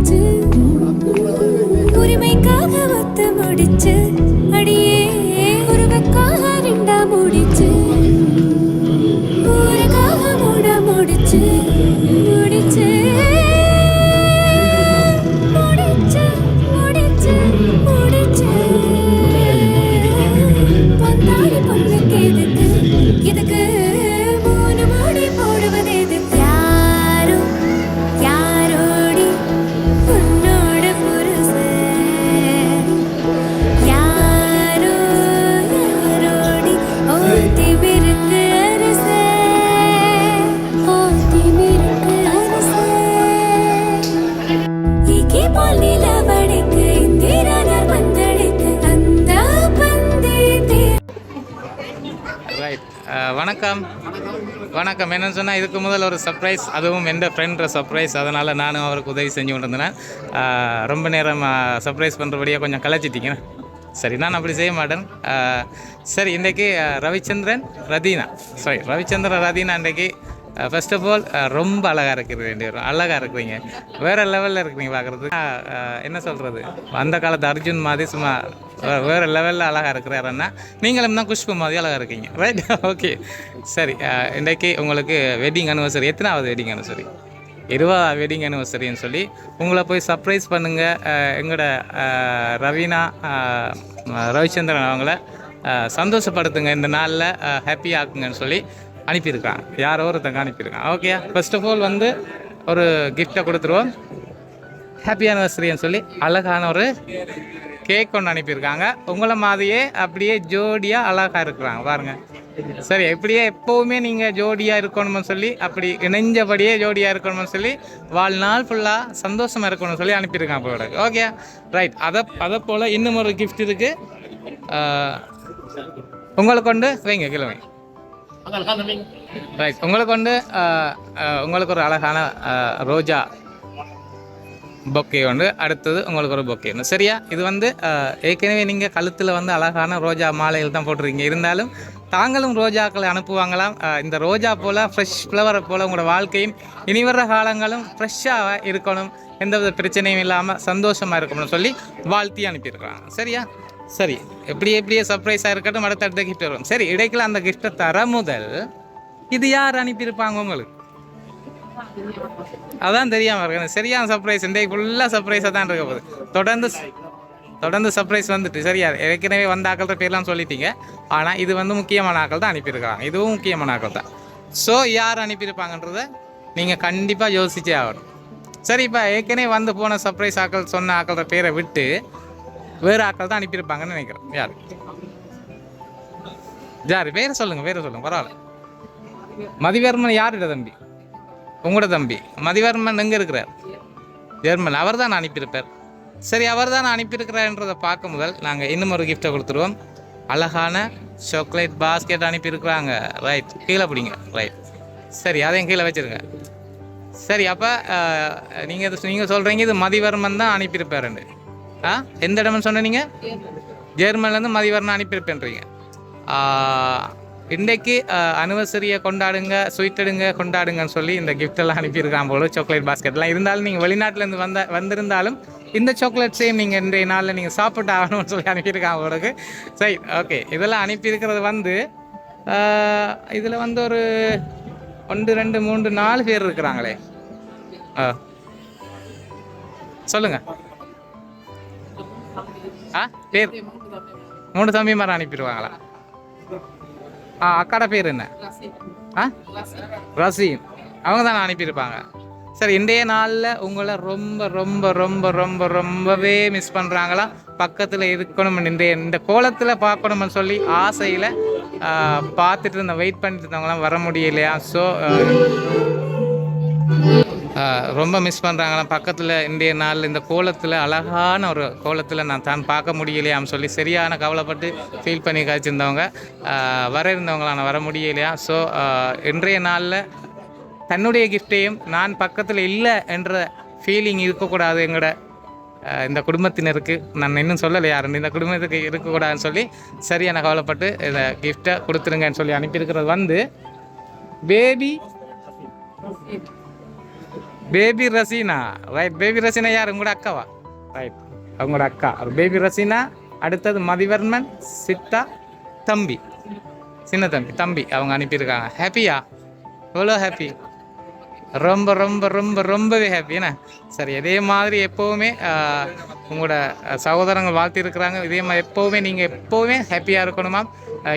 முடிச்சு உரிமைக்காக ஒத்து முடிச்சு. வணக்கம். வணக்கம். என்னென்னு சொன்னால் இதுக்கு முதல் ஒரு சர்ப்ரைஸ் அதுவும் எந்த ஃப்ரெண்ட்ற சர்ப்ரைஸ் அதனால் நானும் அவருக்கு உதவி செஞ்சு கொண்டிருந்தேன். அஹ், ரொம்ப நேரம் சர்ப்ரைஸ் பண்ணுறபடியாக கொஞ்சம் கலைச்சிட்டிங்க சரி நான் அப்படி செய்ய மாட்டேன். சரி இன்றைக்கி ரவிச்சந்திரன் ரதீனா. சாரி ரவிச்சந்திரன் ரதீனா இன்றைக்கி ஃபர்ஸ்ட் ஆஃப் ஆல் ரொம்ப அழகாக இருக்கிறது ரெண்டு பேரும். அழகாக இருக்கிறீங்க வேறு லெவலில் இருக்கிறீங்க பார்க்குறதுக்கு என்ன சொல்கிறது அந்த காலத்து அர்ஜுன் மாதிரி சும்மா வேறு லெவலில் அழகாக இருக்கிறாருன்னா நீங்களும் தான் குஷ்பு மாதிரி அழகாக இருக்கீங்க. ரைட் ஓகே சரி இன்றைக்கு உங்களுக்கு வெட்டிங் அனிவர்சரி எத்தனாவது வெட்டிங் அனிவர்சரி இருபதாவது வெட்டிங் அனிவர்சரின்னு சொல்லி உங்களை போய் சர்ப்ரைஸ் பண்ணுங்கள் எங்களோட ரவீனா ரவிச்சந்திரன் அவங்கள சந்தோஷப்படுத்துங்க. இந்த நாளில் ஹாப்பி ஆக்குங்கன்னு சொல்லி அனுப்பியிருக்கான் யாரோ ஒருத்தங்க அனுப்பியிருக்கான் ஓகே ஃபர்ஸ்ட் ஆஃப் ஆல் வந்து ஒரு கிஃப்ட்டை கொடுத்துருவோம். ஹாப்பி ஆனிவர்சரின்னு சொல்லி அழகான ஒரு கேக் ஒன்று அனுப்பியிருக்காங்க. உங்களை மாதிரியே அப்படியே ஜோடியாக அழகாக இருக்கிறாங்க. பாருங்கள் சரி எப்படியே எப்போவுமே நீங்கள் ஜோடியாக இருக்கணும்னு சொல்லி அப்படி இணைஞ்சபடியே ஜோடியாக இருக்கணும்னு சொல்லி வாழ்நாள் ஃபுல்லாக சந்தோஷமாக இருக்கணும்னு சொல்லி அனுப்பியிருக்காங்க அப்போ ஓகே ரைட் அதை அதை போல் இன்னும் ஒரு கிஃப்ட் இருக்குது உங்களை கொண்டு வைங்க கிழமை ரைட் உங்களுக்கு வந்து உங்களுக்கு ஒரு அழகான ரோஜா பொக்கே ஒன்று அடுத்தது உங்களுக்கு ஒரு பொக்கே ஒன்று சரியா? இது வந்து ஏற்கனவே நீங்கள் கழுத்தில் வந்து அழகான ரோஜா மாலைகள் தான் போட்டிருக்கீங்க. இருந்தாலும் தாங்களும் ரோஜாக்களை அனுப்புவாங்களாம். இந்த ரோஜா போல் ஃப்ரெஷ் ஃப்ளவரை போல் உங்களோட வாழ்க்கையும் இனி வர்ற காலங்களும் ஃப்ரெஷ்ஷாக இருக்கணும். எந்தவித பிரச்சனையும் இல்லாமல் சந்தோஷமாக இருக்கணும்னு சொல்லி வாழ்த்தி அனுப்பியிருக்கிறாங்க. சரியா? சரி எப்படி எப்படியே சர்ப்ரைஸாக இருக்கட்டும் அடுத்த அடுத்த கிஃப்ட் வரும். சரி இடைக்குள்ள அந்த கிஃப்ட்டை தர முதல் இது யார் அனுப்பியிருப்பாங்க உங்களுக்கு? அதான் தெரியாமல் இருக்கு. சரியான சர்ப்ரைஸ் இன்றைக்கு ஃபுல்லாக சர்ப்ரைஸாக தான் இருக்க போகுது. தொடர்ந்து தொடர்ந்து சர்ப்ரைஸ் வந்துட்டு சரியா? ஏற்கனவே வந்த ஆக்கள்கிட்ட பேர்லாம் சொல்லிட்டீங்க. ஆனால் இது வந்து முக்கியமான ஆக்கள் தான் அனுப்பியிருக்காங்க இதுவும் முக்கியமான ஆக்கள் தான். ஸோ யார் அனுப்பியிருப்பாங்கன்றத நீங்கள் கண்டிப்பாக யோசிச்சே ஆகணும். சரி இப்போ ஏற்கனவே வந்து போன சர்ப்ரைஸ் ஆக்கள் சொன்ன ஆக்களோட பேரை விட்டு வேறு ஆட்கள் தான் அனுப்பியிருப்பாங்கன்னு நினைக்கிறேன். யார்? யார்? வேறு சொல்லுங்கள் வேறு சொல்லுங்கள் பரவாயில்ல. மதிவர்மன் யாருட தம்பி? உங்களோட தம்பி. மதிவர்மன் எங்கே இருக்கிறார்? ஜெர்மன் அவர் தான் அனுப்பியிருப்பார். சரி அவர் தான் அனுப்பியிருக்கிறார்ன்றதை பார்க்க முதல் நாங்கள் இன்னும் ஒரு கிஃப்ட்டை கொடுத்துருவோம். அழகான சாக்லேட் பாஸ்கெட் அனுப்பியிருக்கிறாங்க. ரைட் கீழே பிடிங்க. ரைட் சரி அதையும் கீழே வச்சிருங்க. சரி அப்போ நீங்கள் நீங்கள் சொல்கிறீங்க இது மதிவர்மன் தான் அனுப்பியிருப்பாருண்டு ஆ? எந்த இடம்னு சொன்னீங்க? ஜெர்மன்லேருந்து மதிவர்மன் அனுப்பியிருப்பேன்றீங்க இன்றைக்கு அனிவர்சரியை கொண்டாடுங்க ஸ்வீட்டடுங்க கொண்டாடுங்கன்னு சொல்லி இந்த கிஃப்டெல்லாம் அனுப்பியிருக்கான் போல சாக்லேட் பாஸ்கெட்லாம் இருந்தாலும் நீங்கள் வெளிநாட்டிலேருந்து வந்த வந்திருந்தாலும் இந்த சாக்லேட்ஸையும் நீங்கள் இன்றைய நாளில் நீங்கள் சாப்பிட்டு ஆகணும்னு சொல்லி அனுப்பியிருக்காங்க உங்களுக்கு சரி ஓகே இதெல்லாம் அனுப்பியிருக்கிறது வந்து இதில் வந்து ஒரு ஒன்று ரெண்டு மூன்று நாலு பேர் இருக்கிறாங்களே. ஆ. சொல்லுங்கள் ஆ? பேர்? மூணு தம்பி மாதிரி அனுப்பிடுவாங்களா? ஆ அக்காட பேர் என்ன? ஆ? ரசீம் அவங்க தான் அனுப்பியிருப்பாங்க. சரி இன்றைய நாளில் உங்களை ரொம்ப ரொம்ப ரொம்ப ரொம்ப ரொம்பவே மிஸ் பண்ணுறாங்களா பக்கத்தில் இருக்கணும் இன்றைய இந்த கோலத்தில் பார்க்கணும்னு சொல்லி ஆசையில் பார்த்துட்டு இருந்த வெயிட் பண்ணிட்டு இருந்தவங்களாம் வர முடியலையா? ஸோ ரொம்ப மிஸ் பண்ணுறாங்களாம் பக்கத்தில் இன்றைய நாள் இந்த கோலத்தில் அழகான ஒரு கோலத்தில் நான் தான் பார்க்க முடியலையாம் சொல்லி சரியான கவலைப்பட்டு ஃபீல் பண்ணி காய்ச்சிருந்தவங்க. வர இருந்தவங்களான வர முடியலையா? ஸோ இன்றைய நாளில் தன்னுடைய கிஃப்டையும் நான் பக்கத்தில் இல்லை என்ற ஃபீலிங் இருக்கக்கூடாது எங்களோட இந்த குடும்பத்தினருக்கு. நான் இன்னும் சொல்லலை யாருன்னு இந்த குடும்பத்துக்கு இருக்கக்கூடாதுன்னு சொல்லி சரியான கவலைப்பட்டு இதை கிஃப்ட்டை கொடுத்துருங்கன்னு சொல்லி அனுப்பியிருக்கிறது வந்து baby baby Rasheena right baby Rasheena யார்? உங்களோட அக்காவா? ரைட் அவங்களோட அக்கா. பேபி ரசீனா அடுத்தது மதிவர்மன் சித்தா தம்பி. சின்ன தம்பி தம்பி அவங்க அனுப்பியிருக்காங்க. ஹாப்பியா எவ்வளோ ஹாப்பி ரொம்ப ரொம்ப ரொம்ப ரொம்பவே ஹாப்பி என்ன? சரி இதே மாதிரி எப்போவுமே உங்களோட அஹ், சகோதரங்கள் வாழ்த்திருக்கிறாங்க இதே மாதிரி எப்போவுமே நீங்கள் எப்போவுமே ஹாப்பியாக இருக்கணுமா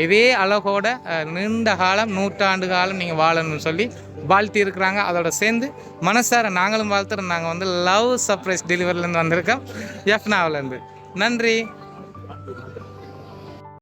இதே அழகோட நீண்ட காலம் நூற்றாண்டு காலம் நீங்கள் வாழணும்னு சொல்லி வாழ்த்தி இருக்கிறாங்க அதோட சேர்ந்து மனசார நாங்களும் வாழ்த்துறோம். நாங்கள் வந்து லவ் சர்ப்ரைஸ் டெலிவரிலேருந்து வந்திருக்கோம். எஃப்னாவிலேருந்து. நன்றி.